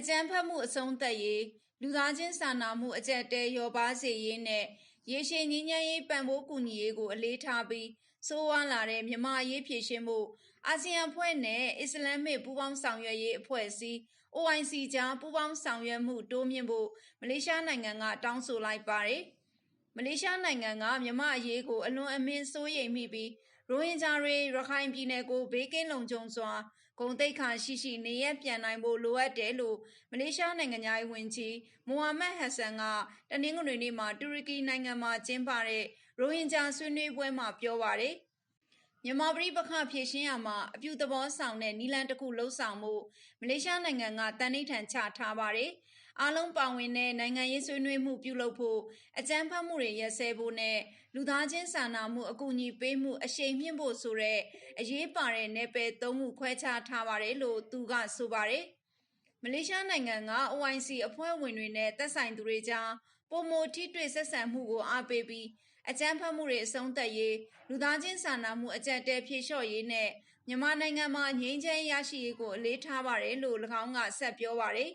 အကြမ်းဖက်မှုအဆုံးသတ်ရေးလူသားချင်းစာနာမှုအကြက်တဲရောပါစေရေးနဲ့ရေရှည်ငြိမ်းချမ်းရေးပံ့ပိုးကူညီရေးကိုအလေးထားပြီးဆိုးဝါးလာတဲ့မြန်မာရေးဖြည့်ရှင်းမှုအာဆီယံဖွဲ့နဲ့အစ္စလာမစ်ပူးပေါင်းဆောင်ရွက်ရေးအဖွဲ့အစည်း OIC ကြားပူးပေါင်းဆောင်ရွက်မှုတိုးမြင့်ဖို့မလေးရှားနိုင်ငံကတောင်းဆိုလိုက်ပါတယ်။မလေးရှားနိုင်ငံကမြန်မာအရေးကိုအလွန်အမင်းစိုးရိမ်မိပြီးရိုဟင်ဂျာတွေရခိုင်ပြည်နယ်ကိုဘေးကင်းလုံခြုံစွာ ဂုံတိတ်ခါရှိရှိနေရပြန်နိုင်ဖို့လိုအပ်တယ်လို့မလေးရှားနိုင်ငံသားရေးဝန်ကြီးမိုဟာမက်ဟက်ဆန်ကတနင်္ဂနွေနေ့မှာတူရကီနိုင်ငံမှာကျင်းပတဲ့ရိုဟင်ဂျာဆွေးနွေးပွဲမှာပြောပါတယ်။မြန်မာပြည်ပခဖြည့်ရှင်းရမှာအပြုသဘောဆောင်တဲ့နီလန်တစ်ခုလှုပ်ဆောင်မှုမလေးရှားနိုင်ငံကတန်ဋိဌာန်ချထားပါတယ်။ အားလုံးပါဝင်တဲ့နိုင်ငံရေးဆွေးနွေးမှုပြုလုပ်ဖို့အကြမ်းဖက်မှုတွေရက်စဲဖို့နဲ့လူသားချင်းစာနာမှုအကူအညီပေးမှုအရှိန်မြင့်ဖို့ဆိုတဲ့အရေးပါတဲ့နယ်ပယ်သုံးခုခွဲခြားထားပါတယ်လို့သူကဆိုပါတယ်။မလေးရှားနိုင်ငံက OIC အဖွဲ့ဝင်တွေနဲ့သက်ဆိုင်သူတွေကြားပုံမထိတွေ့ဆက်ဆံမှုကိုအားပေးပြီးအကြမ်းဖက်မှုတွေအဆုံးသတ်ရေးလူသားချင်းစာနာမှုအကြက်တဲဖြေလျှော့ရေးနဲ့မြန်မာနိုင်ငံမှာငြိမ်းချမ်းရရှိရေးကိုအလေးထားပါတယ်လို့၎င်းကဆက်ပြောပါတယ်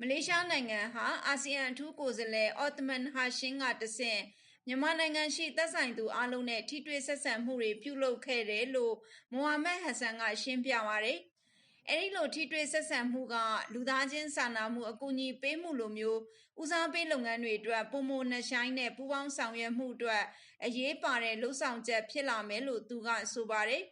မလေးရှားနိုင်ငံဟာအာဆီယံအထူးကိုယ်စားလှယ်အော်တမန်ဟာရှင်းကတဆင့်မြန်မာနိုင်ငံရှိသက်ဆိုင်သူအလုံးနဲ့ထိတွေ့ဆက်ဆံမှုတွေပြုလုပ်ခဲ့တယ်လို့မိုဟာမက်ဟဆန်ကရှင်းပြပါတယ်။အဲဒီလိုထိတွေ့ဆက်ဆံမှုကလူသားချင်းစာနာမှုအကူအညီပေးမှုလိုမျိုးဦးစားပေးလုပ်ငန်းတွေအတွက်ပုံမနှဆိုင်တဲ့ပူးပေါင်းဆောင်ရွက်မှုအတွက်အရေးပါတဲ့လှုပ်ဆောင်ချက်ဖြစ်လာမယ်လို့သူကဆိုပါတယ်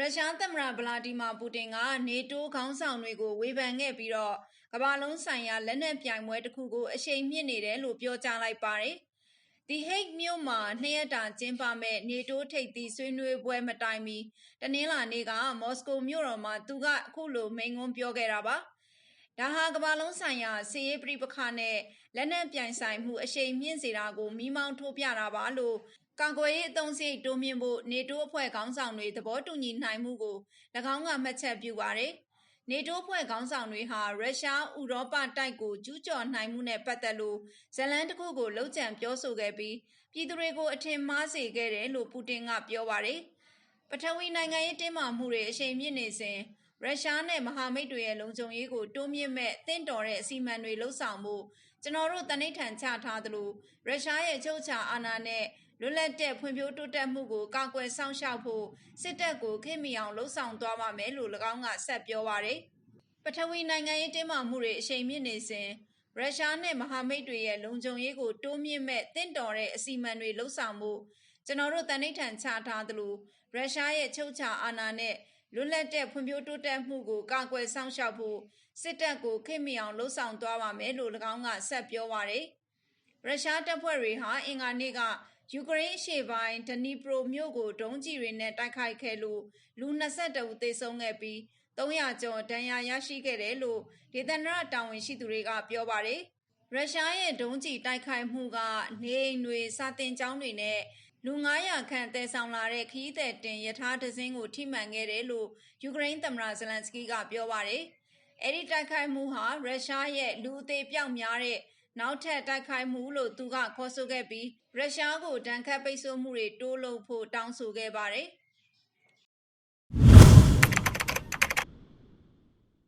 ရုရှားသမ္မတဗလာဒီမာပူတင်ကနေတိုးခေါင်းဆောင်တွေကို ဝေဖန်ခဲ့ပြီးတော့ကမ္ဘာလုံးဆိုင်ရာလက်နက်ပြိုင်ပွဲတစ်ခုကိုအရှိန်မြင့်နေတယ်လို့ပြောကြားလိုက်ပါတယ်။ဒီဟိတ်မြို့မှာနှစ်ရက်တာကျင်းပမဲ့နေတိုးထိပ်သီးဆွေးနွေးပွဲမတိုင်မီတနင်္လာနေ့ကမော်စကိုမြို့တော်မှာသူကအခုလိုမိန့်ခွန်းပြောခဲ့တာပါဒါဟာကမ္ဘာလုံးဆိုင်ရာစီးရေးပြိပခနဲ့လက်နက်ပြိုင်ဆိုင်မှုအရှိန်မြင့်စေတာကိုမိမောင်းထိုးပြတာပါလို့ ကာကွယ်ရေးအသုံးစရိတ်တိုးမြင့်ဖို့နေတိုးအဖွဲ့ခေါင်းဆောင်တွေသဘောတူညီနိုင်မှုကို၎င်းကမှတ်ချက်ပြုပါတယ်။နေတိုးဖွဲ့ခေါင်းဆောင်တွေဟာရုရှားဥရောပတိုက်ကိုကျူးကျော်နိုင်မှုနဲ့ပတ်သက်လို့ဇလန်တစ်ခုကိုလှုပ်ကြံပြောဆိုခဲ့ပြီးပြည်သူတွေကိုအထင်မှားစေခဲ့တယ်လို့ပူတင်ကပြောပါတယ်။ပထဝီနိုင်ငံရေးတင်းမာမှုတွေအရှိန်မြင့်နေစဉ်ရုရှားနဲ့မဟာမိတ်တွေရဲ့လုံခြုံရေးကိုတိုးမြင့်မဲ့တင့်တော်တဲ့အစီအမံတွေလှုပ်ဆောင်မှုကျွန်တော်တို့တနိဋ္ဌာန်ချထားသလိုရုရှားရဲ့ချုပ်ချာအာဏာနဲ့ လွတ်လပ်တဲ့ဖွံ့ဖြိုးတိုးတက်မှုကိုကာကွယ်စောင့်ရှောက်ဖို့စစ်တပ်ကိုခင်မီအောင်လှုံ့ဆော်သွားပါမယ်လို့၎င်းကဆက်ပြောပါတယ်။ပထဝီနိုင်ငံရေးတင်းမာမှုတွေအရှိန်မြင့်နေစဉ်ရုရှားနဲ့မဟာမိတ်တွေရဲ့လုံခြုံရေးကိုတိုးမြင့်မဲ့တင့်တော်တဲ့အစီအမံတွေလှုံ့ဆော်မှုကျွန်တော်တို့တနိဋ္ဌာန်ချထားသလိုရုရှားရဲ့ချုပ်ချာအာဏာနဲ့လွတ်လပ်တဲ့ဖွံ့ဖြိုးတိုးတက်မှုကိုကာကွယ်ဆောင်ရှောက်ဖို့စစ်တပ်ကိုခင်မီအောင်လှုံ့ဆော်သွားပါမယ်လို့၎င်းကဆက်ပြောပါတယ်။ရုရှားတပ်ဖွဲ့တွေဟာအင်္ဂါနေ့က ယူကရိန်းရှေ့ပိုင်းဒနီပရိုမြို့ကို ဒုံးကျည်တွေနဲ့ တိုက်ခိုက်ခဲ့လို့ လူ22ဦး သေဆုံးခဲ့ပြီး300ကျော် ဒဏ်ရာရရှိခဲ့တယ်လို့ ဒေသနာတာဝန်ရှိသူတွေက ပြောပါတယ်။ရုရှားရဲ့ ဒုံးကျည်တိုက်ခိုက်မှုက နေအိမ်တွေ စာတင်ကျောင်းတွေနဲ့ လူ900ခန့်တည်ဆောင်လာတဲ့ ခရီးသည်တင်ယထာဒဇင်းကို ထိမှန်ခဲ့တယ်လို့ ယူကရိန်းသမ္မတဇလန်စကီကပြောပါတယ်။အဲဒီတိုက်ခိုက်မှုဟာ ရုရှားရဲ့ လူအသေးပြောက်များတဲ့ နောက်ထပ်တိုက်ခိုက်မှုလို့သူကခေါ်ဆိုခဲ့ပြီး ရုရှားကို ဒဏ်ခတ်ပိတ်ဆို့မှုတွေ တိုးလုပ်ဖို့ တောင်းဆိုခဲ့ပါတယ်။